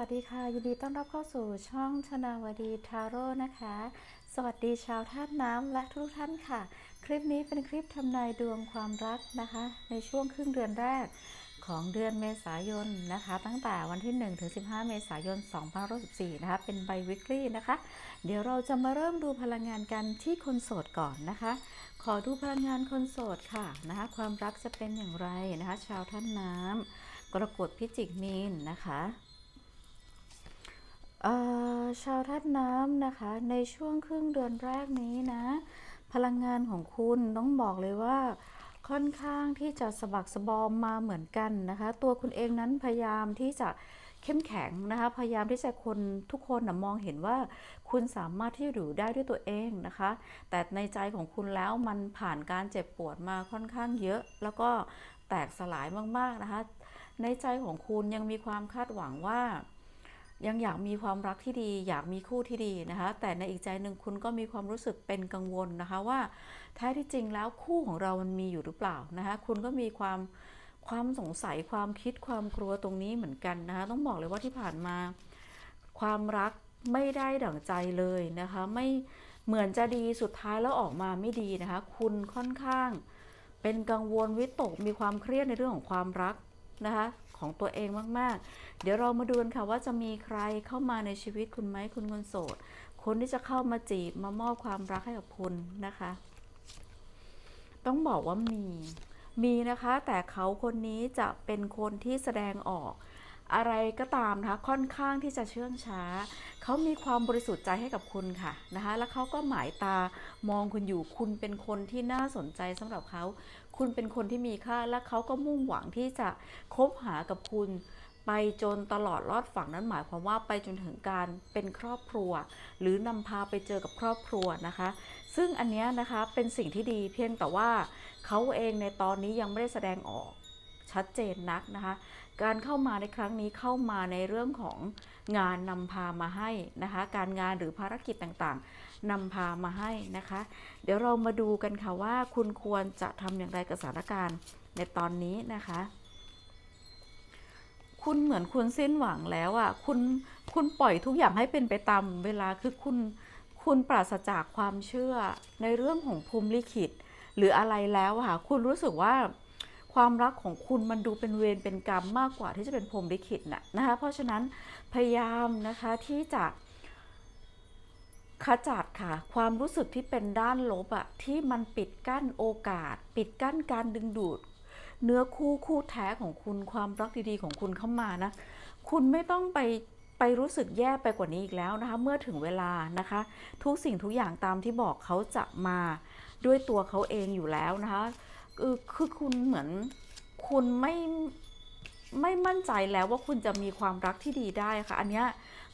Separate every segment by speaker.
Speaker 1: วัสดีค่ะ ยินดีต้อนรับเข้าสู่ช่องชนาวดีทาโร่นะคะ สวัสดีชาวธาตุน้ำและทุกท่านค่ะ คลิปนี้เป็นคลิปทำนายดวงความรักนะคะ ในช่วงครึ่งเดือนแรกของเดือนเมษายนนะคะ ตั้งแต่วันที่ 1 ถึง 15 เมษายน 2564 นะคะ เป็นใบวิกฤตนะคะ เดี๋ยวเราจะมาเริ่มดูพลังงานกันที่คนโสดก่อนนะคะ ขอดูพลังงานคนโสดค่ะนะคะ ความรักจะเป็นอย่างไรนะคะ ชาวท่านน้ำกรกฎพิจิกมีนนะคะ ชาวธาตุน้ำนะคะ ในช่วงครึ่งเดือนแรกนี้นะ พลังงานของคุณต้องบอกเลยว่า ค่อนข้างที่จะสะบักสะบอมมาเหมือนกันนะคะ ตัวคุณเองนั้นพยายามที่จะเข้มแข็งนะคะพยายามที่จะคนทุกคนนะมองเห็นว่าคุณสามารถที่จะอยู่ได้ด้วยตัวเองนะคะ แต่ในใจของคุณแล้วมันผ่านการเจ็บปวดมาค่อนข้างเยอะ แล้วก็แตกสลายมากๆนะคะ ในใจของคุณยังมีความคาดหวังว่า ยังอยากมีความรักที่ดี อยากมีคู่ที่ดีนะคะ แต่ในอีกใจหนึ่งคุณก็มีความรู้สึกเป็นกังวลนะคะว่าแท้ที่จริงแล้วคู่ของเรามันมีอยู่หรือเปล่านะคะ คุณก็มีความความสงสัยความคิดความกลัวตรงนี้เหมือนกันนะคะ ต้องบอกเลยว่าที่ผ่านมา ความรักไม่ได้ดั่งใจเลยนะคะ ไม่เหมือนจะดีสุดท้ายแล้วออกมาไม่ดีนะคะ คุณค่อนข้าง เป็นกังวลวิตกมีความเครียดในเรื่องของความรักนะคะ ของตัวเองมากๆ เดี๋ยวเรามาดูกันค่ะว่าจะมีใครเข้ามาในชีวิตคุณไหมคุณคนโสด คนที่จะเข้ามาจีบมามอบความรักให้กับคุณนะคะ ต้องบอกว่ามี มีนะคะ แต่เขาคนนี้จะเป็นคนที่แสดงออก อะไรก็ตามนะคะค่อนข้างที่จะเชื่องช้า เขามีความบริสุทธิ์ใจให้กับคุณค่ะนะคะ แล้วเขาก็หมายตามองคุณอยู่คุณเป็นคนที่น่าสนใจสำหรับเขา คุณเป็นคนที่มีค่า และเขาก็มุ่งหวังที่จะคบหากับคุณไปจนตลอดรอดฝั่งนั้นหมายความว่าไปจนถึงการเป็นครอบครัว หรือนำพาไปเจอกับครอบครัวนะคะ ซึ่งอันนี้นะคะเป็นสิ่งที่ดีเพียงแต่ว่าเขาเองในตอนนี้ยังไม่ได้แสดงออก ชัดเจนนักนะคะ การเข้ามาในครั้งนี้เข้ามาในเรื่องของงานนำพามาให้นะคะ การงานหรือภารกิจต่างๆนำพามาให้นะคะ เดี๋ยวเรามาดูกันค่ะว่าคุณควรจะทำอย่างไรกับสถานการณ์ในตอนนี้นะคะ คุณเหมือนคุณสิ้นหวังแล้วอะคุณคุณปล่อยทุกอย่างให้เป็นไปตามเวลาคือคุณคุณปราศจากความเชื่อในเรื่องของภูมิลิขิต หรืออะไรแล้วค่ะ คุณรู้สึกว่า ความรักของคุณมันดูเป็นเวรเป็นกรรมมากกว่าที่จะเป็นพรมลิขิตน่ะนะคะเพราะฉะนั้นพยายามนะคะที่จะขจัดค่ะ ความรู้สึกที่เป็นด้านลบอะที่มันปิดกั้นโอกาส ปิดกั้นการดึงดูด เนื้อคู่คู่แท้ของคุณความรักดีๆของคุณเข้ามานะ คุณไม่ต้องไปไปรู้สึกแย่ไปกว่านี้อีกแล้วนะคะ เมื่อถึงเวลานะคะ ทุกสิ่งทุกอย่างตามที่บอกเขาจะมาด้วยตัวเขาเองอยู่แล้วนะคะ คือคือคุณเหมือนคุณไม่ไม่มั่นใจแล้วว่าคุณจะมีความรักที่ดีได้ค่ะ อันเนี้ย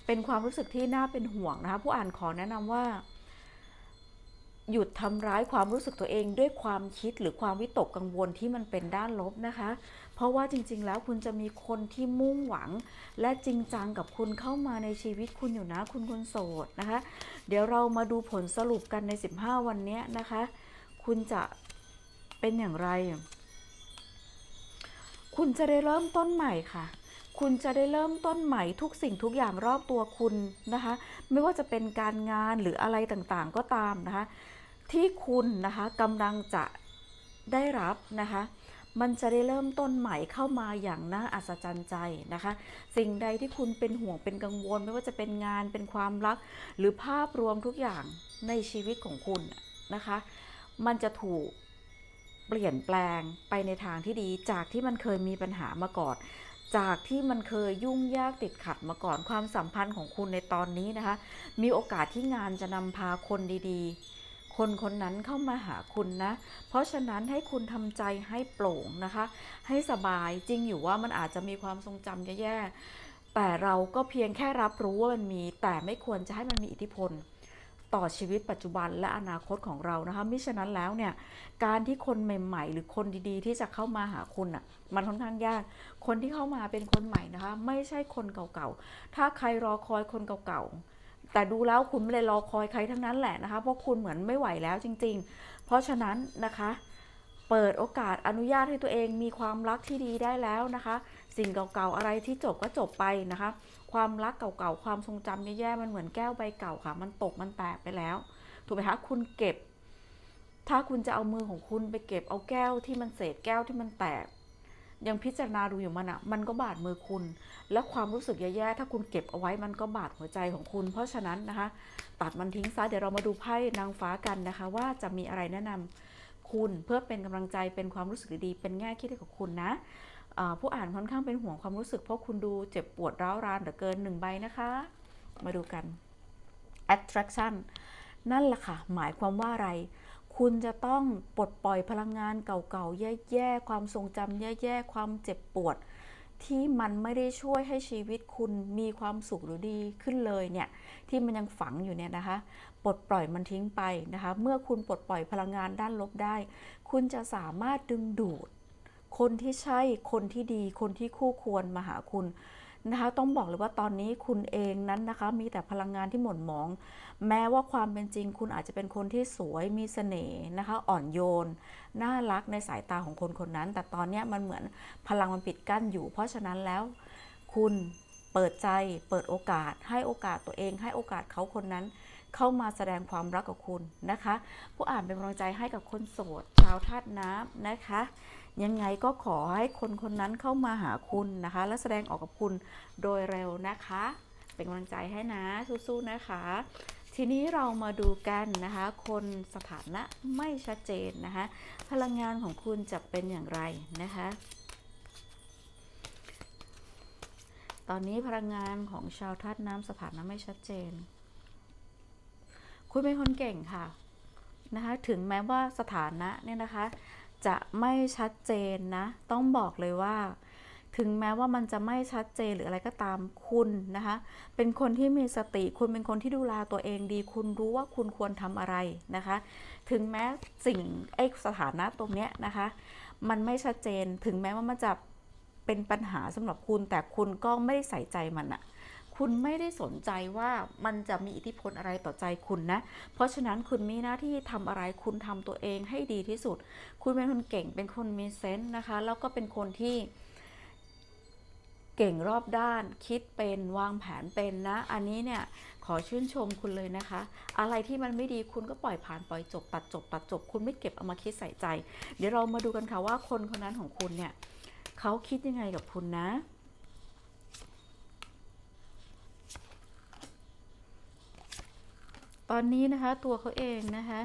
Speaker 1: เป็นความรู้สึกที่น่าเป็นห่วงนะคะ ผู้อ่านขอแนะนำว่า หยุดทำร้ายความรู้สึกตัวเองด้วยความคิดหรือความวิตกกังวลที่มันเป็นด้านลบนะคะ เพราะว่าจริง ๆ แล้วคุณจะมีคนที่มุ่งหวัง และจริงจังกับคุณเข้ามาในชีวิตคุณอยู่นะ คุณคนโสดนะคะ เดี๋ยวเรามาดูผลสรุปกันใน 15 วันเนี้ยนะคะ คุณจะ เป็นอย่างไร คุณจะได้เริ่มต้นใหม่ค่ะ คุณจะได้เริ่มต้นใหม่ทุกสิ่งทุกอย่างรอบตัวคุณนะคะ ไม่ว่าจะเป็นการงานหรืออะไรต่างๆก็ตามนะคะ ที่คุณนะคะกำลังจะได้รับนะคะมันจะได้เริ่มต้นใหม่เข้ามาอย่างน่าอัศจรรย์ใจนะคะ สิ่งใดที่คุณเป็นห่วงเป็นกังวล ไม่ว่าจะเป็นงานเป็นความรัก หรือภาพรวมทุกอย่างในชีวิตของคุณนะคะ มันจะถูก เปลี่ยนแปลงไปในทางที่ดีจากที่มันเคยมีปัญหามาก่อน จากที่มันเคยยุ่งยากติดขัดมาก่อนความสัมพันธ์ของคุณในตอนนี้นะคะ มีโอกาสที่งานจะนำพาคนดีๆ คนคนนั้นเข้ามาหาคุณนะ เพราะฉะนั้นให้คุณทำใจให้โปร่งนะคะ ให้สบายจริงอยู่ว่ามันอาจจะมีความทรงจำแย่ๆแต่เราก็เพียงแค่รับรู้ว่ามันมี แต่ไม่ควรจะให้มันมีอิทธิพล ต่อชีวิตปัจจุบันและอนาคตของเรานะคะมิฉะนั้นแล้วเนี่ยการที่คนใหม่ ๆ หรือคนดีๆ ที่จะเข้ามาหาคุณอะมันค่อนข้างยาก คนที่เข้ามาเป็นคนใหม่นะคะ ไม่ใช่คนเก่าๆ ถ้าใครรอคอยคนเก่าๆ แต่ดูแล้วคุณไม่ได้รอคอยใครทั้งนั้นแหละนะคะ เพราะคุณเหมือนไม่ไหวแล้วจริง ๆ เพราะฉะนั้นนะคะ เปิดโอกาสอนุญาตให้ตัวเองมีความรักที่ดีได้แล้วนะคะ สิ่งเก่าๆอะไรที่จบก็จบไปนะคะ ความรักเก่าๆความทรงจำแย่ๆมันเหมือนแก้วใบเก่าค่ะ มันตกมันแตกไปแล้ว ถูกไหมคะคุณเก็บ ถ้าคุณจะเอามือของคุณไปเก็บเอาแก้วที่มันเศษแก้วที่มันแตก ยังพิจารณาดูอยู่มันอะมันก็บาดมือคุณ และความรู้สึกแย่ๆถ้าคุณเก็บเอาไว้มันก็บาดหัวใจของคุณ เพราะฉะนั้นนะคะ ตัดมันทิ้งซะเดี๋ยวเรามาดูไพ่นางฟ้ากันนะคะ ว่าจะมีอะไรแนะนำ คุณ เพื่อเป็นกำลังใจเป็นความรู้สึกดีๆเป็นแง่คิดให้กับคุณนะผู้อ่านค่อนข้างเป็นห่วงความรู้สึกเพราะคุณดูเจ็บปวดร้าวรานเหลือเกินหนึ่งใบนะคะ มาดูกัน attraction นั่นแหละค่ะ หมายความว่าอะไร คุณจะต้องปลดปล่อยพลังงานเก่าๆ แย่ๆ ความทรงจำแย่ๆ ความเจ็บปวด ที่มันไม่ได้ช่วยให้ชีวิตคุณมีความสุขหรือดีขึ้นเลยเนี่ย ที่มันยังฝังอยู่เนี่ยนะคะ ปลดปล่อยมันทิ้งไปนะคะ เมื่อคุณปลดปล่อยพลังงานด้านลบได้ คุณจะสามารถดึงดูด คนที่ใช่ คนที่ดี คนที่คู่ควรมาหาคุณนะคะ ต้องบอกเลยว่าตอนนี้คุณเองนั้นนะคะ มีแต่พลังงานที่หม่นหมอง แม้ว่าความเป็นจริง คุณอาจจะเป็นคนที่สวย มีเสน่ห์นะคะ อ่อนโยน น่ารักในสายตาของคนคนนั้น แต่ตอนนี้มันเหมือนพลังมันปิดกั้นอยู่ เพราะฉะนั้นแล้ว คุณเปิดใจ เปิดโอกาส ให้โอกาสตัวเอง ให้โอกาสเขาคนนั้น เข้ามาแสดงความรักกับคุณนะคะ ผู้อ่านเป็นกำลังใจให้กับคนโสดชาวธาตุน้ำนะคะ ยังไงก็ขอให้คนคนนั้นเข้ามาหาคุณนะคะ และแสดงออกกับคุณโดยเร็วนะคะ เป็นกำลังใจให้นะสู้ๆนะคะ ทีนี้เรามาดูกันนะคะ คนสถานะไม่ชัดเจนนะคะ พลังงานของคุณจะเป็นอย่างไรนะคะตอนนี้พลังงานของชาวธาตุน้ำสถานะไม่ชัดเจน คุณเป็นคนเก่งค่ะนะคะถึงแม้ว่าสถานะเนี่ยนะคะ จะไม่ชัดเจนนะ ต้องบอกเลยว่า ถึงแม้ว่ามันจะไม่ชัดเจนหรืออะไรก็ตามคุณนะคะ เป็นคนที่มีสติคุณเป็นคนที่ดูแลตัวเองดี คุณรู้ว่าคุณควรทำอะไรนะคะ ถึงแม้สิ่งไอ้สถานะตรงเนี้ยนะคะ มันไม่ชัดเจนถึงแม้ว่ามันจะเป็นปัญหาสำหรับคุณแต่คุณก็ไม่ได้ใส่ใจมันอะ คุณไม่ได้สนใจว่ามันจะมีอิทธิพลอะไรต่อใจคุณนะ เพราะฉะนั้นคุณมีหน้าที่ทำอะไรคุณทำตัวเองให้ดีที่สุด คุณเป็นคนเก่งเป็นคนมีเซนส์นะคะ แล้วก็เป็นคนที่เก่งรอบด้านคิดเป็นวางแผนเป็นนะ อันนี้เนี่ยขอชื่นชมคุณเลยนะคะ อะไรที่มันไม่ดีคุณก็ปล่อยผ่านปล่อยจบ ตัดจบ ตัดจบ คุณไม่เก็บเอามาคิดใส่ใจ เดี๋ยวเรามาดูกันค่ะว่าคนคนนั้นของคุณเนี่ยเขาคิดยังไงกับคุณนะ ตอนนี้นะคะตัวเขาเองนะคะ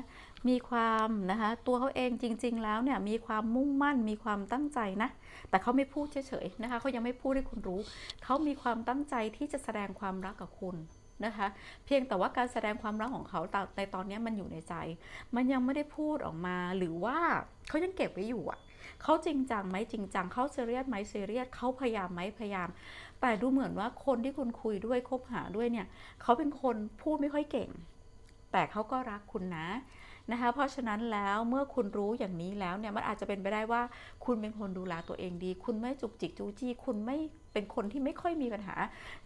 Speaker 1: มีความนะคะตัวเขาเองจริง ๆ แล้วเนี่ยมีความมุ่งมั่นมีความตั้งใจนะแต่เขาไม่พูดเฉยๆนะคะเขายังไม่พูดให้คุณรู้เขามีความตั้งใจที่จะแสดงความรักกับคุณนะคะเพียงแต่ว่าการแสดงความรักของเขาในตอนนี้มันอยู่ในใจ มันยังไม่ได้พูดออกมาหรือว่าเขายังเก็บไว้อยู่อะเขาจริงจังไหมจริงจังเขาเซเรียสไหมเซเรียสเขาพยายามไหมพยายาม แต่ดูเหมือนว่าคนที่คุณคุยด้วยคบหาด้วยเนี่ยเขาเป็นคนพูดไม่ค่อยเก่ง แต่เขาก็รักคุณนะนะคะ เพราะฉะนั้นแล้วเมื่อคุณรู้อย่างนี้แล้วเนี่ยมันอาจจะเป็นไปได้ว่า คุณเป็นคนดูแลตัวเองดี คุณไม่จุกจิกจูจี้ คุณไม่เป็นคนที่ไม่ค่อยมีปัญหา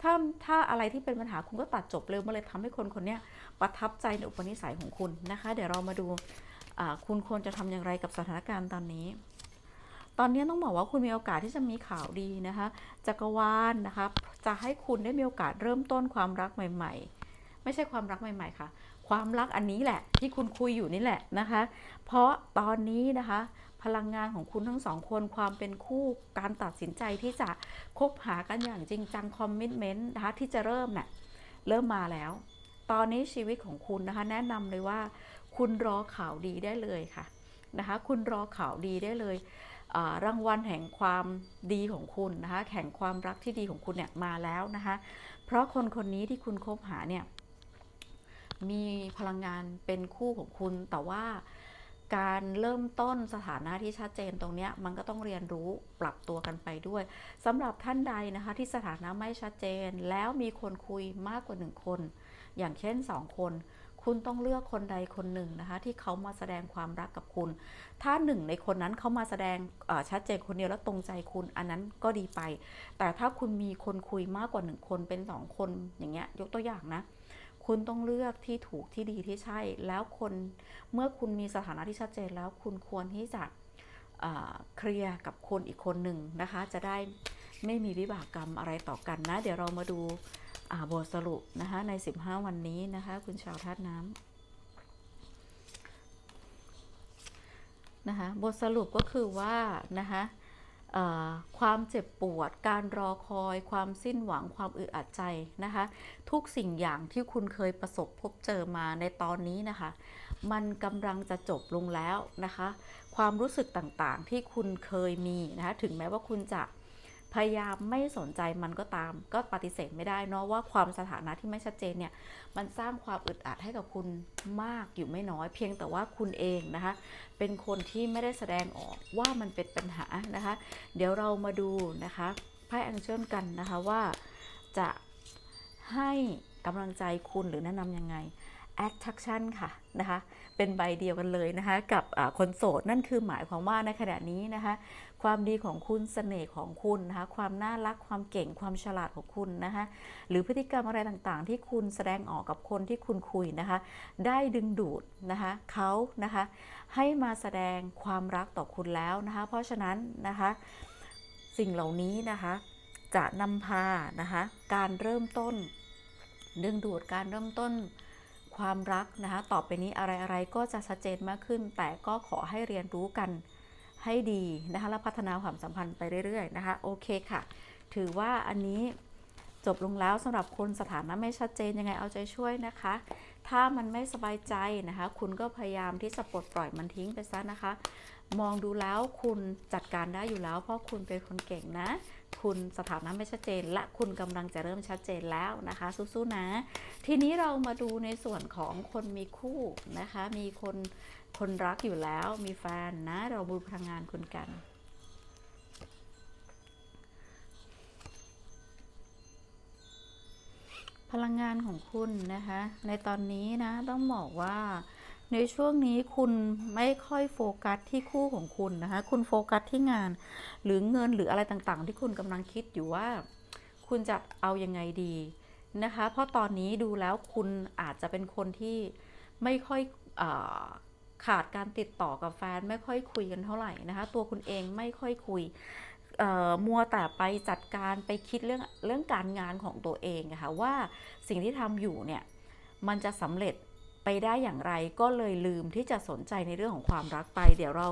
Speaker 1: ถ้าถ้าอะไรที่เป็นปัญหาคุณก็ตัดจบเร็วมาเลยทำให้คนคนนี้ประทับใจในอุปนิสัยของคุณนะคะ เดี๋ยวเรามาดูคุณควรจะทำอย่างไรกับสถานการณ์ตอนนี้ตอนนี้ต้องบอกว่าคุณมีโอกาสที่จะมีข่าวดีนะคะจักรวาลนะคะจะให้คุณได้มีโอกาสเริ่มต้นความรักใหม่ ๆ ไม่ใช่ความรักใหม่ ๆ ค่ะ ความรักอันนี้แหละ ที่คุณคุยอยู่นี่แหละนะคะ เพราะตอนนี้นะคะ พลังงานของคุณทั้งสองคนความเป็นคู่การตัดสินใจที่จะคบหากันอย่างจริงจังคอมมิชเมนต์นะคะที่จะเริ่มเนะ่ะเริ่มมาแล้ว ตอนนี้ชีวิตของคุณนะคะ แนะนำเลยว่า คุณรอข่าวดีได้เลยค่ะนะคะ คุณรอข่าวดีได้เลยรางวัลแห่งความดีของคุณนะคะแห่งความรักที่ดีของคุณเนี่ยมาแล้วนะคะ เพราะคนคนนี้ที่คุณคบหาเนี่ย มีพลังงานเป็นคู่ของคุณ แต่ว่าการเริ่มต้นสถานะที่ชัดเจนตรงนี้มันก็ต้องเรียนรู้ปรับตัวกันไปด้วยสำหรับท่านใดนะคะที่สถานะไม่ชัดเจน แล้วมีคนคุยมากกว่าหนึ่งคน อย่างเช่นสองคน คุณต้องเลือกคนใดคนหนึ่งนะคะที่เขามาแสดงความรักกับคุณ ถ้าหนึ่งในคนนั้นเขามาแสดงชัดเจนคนเดียวแล้วตรงใจคุณอันนั้นก็ดีไป แต่ถ้าคุณมีคนคุยมากกว่าหนึ่งคนเป็นสองคนอย่างเงี้ยยกตัวอย่างนะ คุณต้องเลือกที่ถูกที่ดีที่ใช่ แล้วคนเมื่อคุณมีสถานะที่ชัดเจนแล้วคุณควรที่จะเคลียร์กับคนอีกคนหนึ่งนะคะ จะได้ไม่มีวิบากกรรมอะไรต่อกันนะ เดี๋ยวเรามาดูาบทสรุปนะคะใน 15 วันนี้นะคะ คุณชาวธาตุน้ำนะคะบทสรุปก็คือว่านะคะ ความเจ็บปวด การรอคอย ความสิ้นหวัง ความอึดอัดใจนะคะ ทุกสิ่งอย่างที่คุณเคยประสบพบเจอมาในตอนนี้นะคะ มันกำลังจะจบลงแล้วนะคะ ความรู้สึกต่างๆที่คุณเคยมีนะคะ ถึงแม้ว่าคุณจะ พยายามไม่สนใจมันก็ตาม ก็ปฏิเสธไม่ได้เนาะว่าความสถานะที่ไม่ชัดเจนเนี่ยมันสร้างความอึดอัดให้กับคุณมากอยู่ไม่น้อย เพียงแต่ว่าคุณเองนะคะ เป็นคนที่ไม่ได้แสดงออกว่ามันเป็นปัญหานะคะ เดี๋ยวเรามาดูนะคะไพ่แองเจิลกันนะคะว่าจะให้กำลังใจคุณหรือแนะนำยังไง attraction ค่ะนะคะ เป็นใบเดียวกันเลยนะคะ กับคนโสดนั่นคือหมายความว่าในขณะนี้นะคะ ความดีของคุณเสน่ห์ของคุณนะคะ ความน่ารักความเก่งความฉลาดของคุณนะคะ หรือพฤติกรรมอะไรต่างๆ ที่คุณแสดงออกกับคนที่คุณคุยนะคะ ได้ดึงดูดนะคะเขานะคะ ให้มาแสดงความรักต่อคุณแล้วนะคะ เพราะฉะนั้นนะคะ สิ่งเหล่านี้นะคะจะนำพานะคะ การเริ่มต้น ดึงดูดการเริ่มต้น ความรักนะคะต่อไปนี้อะไรๆก็จะชัดเจนมากขึ้น แต่ก็ขอให้เรียนรู้กันให้ดีนะคะและพัฒนาความสัมพันธ์ไปเรื่อยๆนะคะโอเคค่ะ ถือว่าอันนี้จบลงแล้วสำหรับคนสถานะไม่ชัดเจนยังไงเอาใจช่วยนะคะ ถ้ามันไม่สบายใจนะคะ คุณก็พยายามที่จะปลดปล่อยมันทิ้งไปซะนะคะ มองดูแล้วคุณจัดการได้อยู่แล้ว เพราะคุณเป็นคนเก่งนะ คุณสถานะไม่ชัดเจน และคุณกำลังจะเริ่มชัดเจนแล้วนะคะสู้ๆนะ ทีนี้เรามาดูในส่วนของคนมีคู่นะคะ มีคนคนรักอยู่แล้วมีแฟนนะ เราบูพลังงานคุณกันพลังงานของคุณนะคะ ในตอนนี้นะต้องบอกว่า ในช่วงนี้คุณไม่ค่อยโฟกัสที่คู่ของคุณนะคะ คุณโฟกัสที่งาน หรือเงินหรืออะไรต่างๆ ที่คุณกำลังคิดอยู่ว่า คุณจะเอายังไงดีนะคะ เพราะตอนนี้ดูแล้วคุณอาจจะเป็นคนที่ไม่ค่อยอขาดการติดต่อกับแฟนไม่ค่อยคุยกันเท่าไหร่นะคะ ตัวคุณเองไม่ค่อยคุยมัวแต่ไปจัดการไปคิดเรื่องเรื่องการงานของตัวเองะค่ะว่าสิ่งที่ทำอยู่เนี่ยมันจะสำเร็จ ไปได้อย่างไรก็เลยลืมที่จะสนใจในเรื่องของความรักไป เดี๋ยวเรา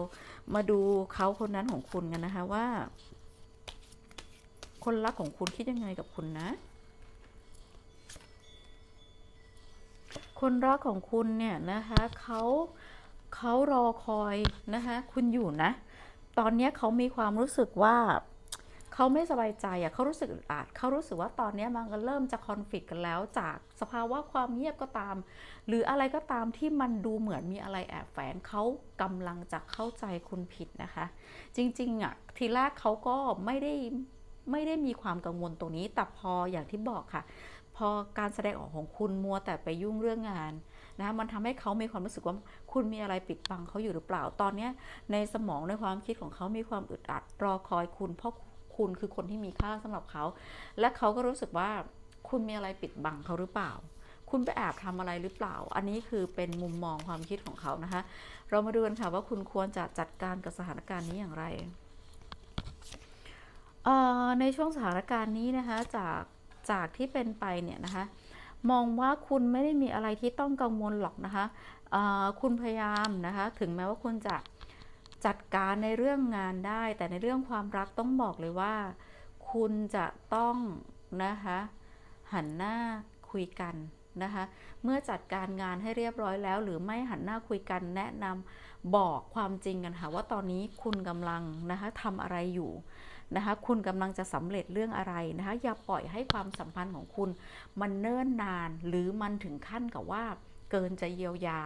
Speaker 1: มาดูเขาคนนั้นของคุณกันนะคะว่า คนรักของคุณคิดยังไงกับคุณนะ คนรักของคุณเนี่ยนะคะเขาเขารอคอยนะคะคุณอยู่นะ ตอนนี้เขามีความรู้สึกว่า เขาไม่สบายใจอะเขารู้สึกอึดอัดเขารู้สึกว่าตอนนี้มันก็เริ่มจะคอนฟ lict กันแล้ว จากสภาวะความเงียบก็ตาม หรืออะไรก็ตามที่มันดูเหมือนมีอะไรแอบแฝงเขากำลังจะเข้าใจคุณผิดนะคะ จริงๆอะทีแรกเขาก็ไม่ได้ไม่ได้มีความกังวลตรงนี้ แต่พออย่างที่บอกค่ะ พอการแสดงออกของคุณมัวแต่ไปยุ่งเรื่องงานนะมันทำให้เขามีความรู้สึกว่าคุณมีอะไรปิดบังเขาอยู่หรือเปล่า ตอนนี้ในสมองในความคิดของเขามีความอึดอัดรอคอยคุณเพราะคุณ คือคนที่มีค่าสำหรับเขา และเขาก็รู้สึกว่าคุณมีอะไรปิดบังเขาหรือเปล่า คุณไปแอบทำอะไรหรือเปล่า อันนี้คือเป็นมุมมองความคิดของเขานะคะ เรามาดูกันค่ะว่าคุณควรจะจัดการกับสถานการณ์นี้อย่างไร ในช่วงสถานการณ์นี้นะคะจากจากที่เป็นไปเนี่ยนะคะมองว่าคุณไม่ได้มีอะไรที่ต้องกังวลหรอกนะคะคุณพยายามนะคะ ถึงแม้ว่าคุณจะ จัดการในเรื่องงานได้ แต่ในเรื่องความรักต้องบอกเลยว่า คุณจะต้องนะคะหันหน้าคุยกันนะคะเมื่อจัดการงานให้เรียบร้อยแล้ว หรือไม่หันหน้าคุยกันแนะนำบอกความจริงกันค่ะว่าตอนนี้คุณกำลังนะคะทำอะไรอยู่นะคะคุณกำลังจะสำเร็จเรื่องอะไรนะคะอย่าปล่อยให้ความสัมพันธ์ของคุณ มันเนิ่นนานหรือมันถึงขั้นกับว่าเกินจะเยียวยา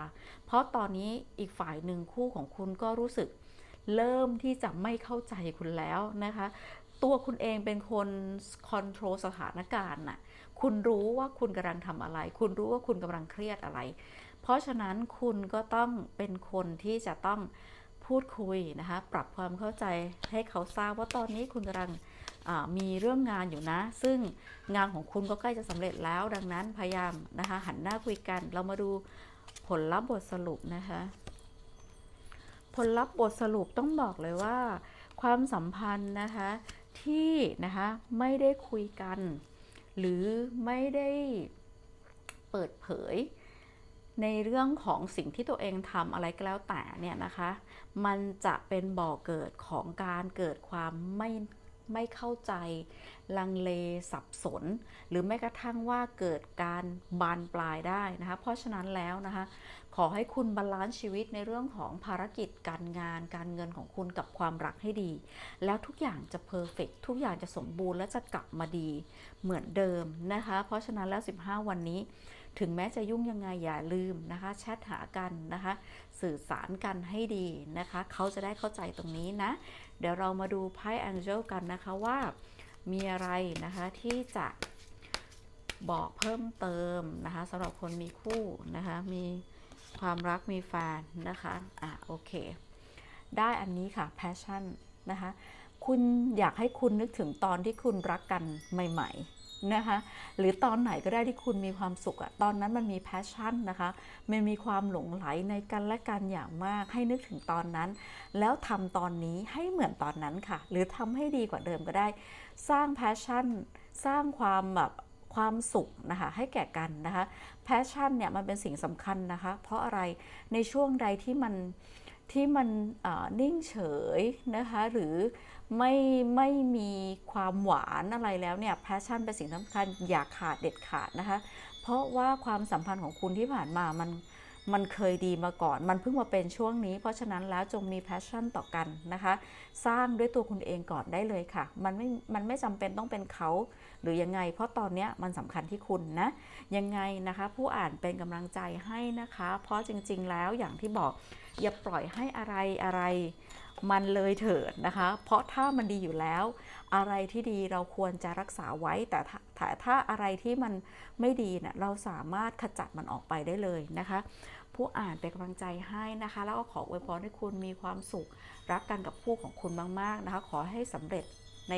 Speaker 1: เพราะตอนนี้อีกฝ่ายหนึ่งคู่ของคุณก็รู้สึก เริ่มที่จะไม่เข้าใจคุณแล้วนะคะ ตัวคุณเองเป็นคนคอนโทรลสถานการณ์น่ะคุณรู้ว่าคุณกำลังทำอะไร คุณรู้ว่าคุณกำลังเครียดอะไร เพราะฉะนั้นคุณก็ต้องเป็นคนที่จะต้องพูดคุยนะคะ ปรับความเข้าใจให้เขาทราบว่าตอนนี้คุณกำลังมีเรื่องงานอยู่นะ ซึ่งงานของคุณก็ใกล้จะสำเร็จแล้ว ดังนั้นพยายามนะคะ หันหน้าคุยกัน เรามาดูผลลัพธ์บทสรุปนะคะ ผลลัพธ์บทสรุปต้องบอกเลยว่า ความสัมพันธ์นะคะที่นะคะไม่ได้คุยกัน หรือไม่ได้เปิดเผย ในเรื่องของสิ่งที่ตัวเองทำอะไรก็แล้วแต่เนี่ยนะคะ มันจะเป็นบ่อเกิดของการเกิดความไม่ ไม่เข้าใจ ลังเลสับสน หรือแม้กระทั่งว่าเกิดการบานปลายได้นะคะ เพราะฉะนั้นแล้วนะคะ ขอให้คุณบาลานซ์ชีวิตในเรื่องของภารกิจการงาน การเงินของคุณกับความรักให้ดี แล้วทุกอย่างจะเพอร์เฟกทุกอย่างจะสมบูรณ์และจะกลับมาดีเหมือนเดิมนะคะ เพราะฉะนั้นแล้ว 15 วันนี้ถึงแม้จะยุ่งยังไงอย่าลืมนะคะ แชทหากันนะคะ สื่อสารกันให้ดีนะคะ เขาจะได้เข้าใจตรงนี้นะ เดี๋ยวเรามาดูไพ่แองเจิลกันนะคะว่ามีอะไรนะคะที่จะบอกเพิ่มเติมนะคะสำหรับคนมีคู่นะคะมีความรักมีแฟนนะคะอะโอเค ได้อันนี้ค่ะ passion นะคะคุณอยากให้คุณนึกถึงตอนที่คุณรักกันใหม่ ๆ นะคะ หรือตอนไหนก็ได้ที่คุณมีความสุขอะตอนนั้นมันมี passion นะคะมันมีความหลงไหลในกันและกันอย่างมาก ให้นึกถึงตอนนั้น แล้วทำตอนนี้ให้เหมือนตอนนั้นค่ะ หรือทำให้ดีกว่าเดิมก็ได้ สร้าง passion สร้างความแบบความสุขนะคะให้แก่กันนะคะ passion เนี่ยมันเป็นสิ่งสำคัญนะคะ เพราะอะไรในช่วงใดที่มัน ที่มันนิ่งเฉยนะคะหรือไม่ไม่มีความหวานอะไรแล้วเนี่ย passion เป็นสิ่งสำคัญอย่าขาดเด็ดขาดนะคะเพราะว่าความสัมพันธ์ของคุณที่ผ่านมามันมันเคยดีมาก่อน มันเพิ่งมาเป็นช่วงนี้ เพราะฉะนั้นแล้วจงมี passion ต่อกันนะคะ สร้างด้วยตัวคุณเองก่อนได้เลยค่ะ มันไม่ มันไม่จำเป็นต้องเป็นเขา หรือยังไง เพราะตอนนี้มันสำคัญที่คุณนะ ยังไงนะคะ ผู้อ่านเป็นกำลังใจให้นะคะ เพราะจริง ๆ แล้วอย่างที่บอก อย่าปล่อยให้อะไรอะไรมันเลยเถิดนะคะ เพราะถ้ามันดีอยู่แล้ว อะไรที่ดีเราควรจะรักษาไว้ แต่ถ้าถ้าถาอะไรที่มันไม่ดีเนะี่ยเราสามารถขจัดมันออกไปได้เลยนะคะ ผู้อ่านเป็นกำลังใจให้นะคะ แล้วก็ขออวยพรให้คุณมีความสุข รักกันกับคู่ของคุณมากๆนะคะ ขอให้สำเร็จใน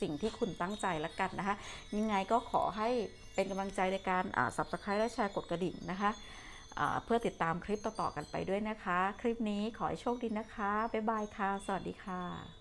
Speaker 1: สิ่งที่คุณตั้งใจแล้วกันนะคะ ยังไงก็ขอให้เป็นกำลังใจในการอ่า subscribe และแชร์กดกระดิ่งนะคะ เพื่อติดตามคลิปต่อๆกันไปด้วยนะคะ คลิปนี้ขอให้โชคดีนะคะ บ๊ายบายค่ะ สวัสดีค่ะ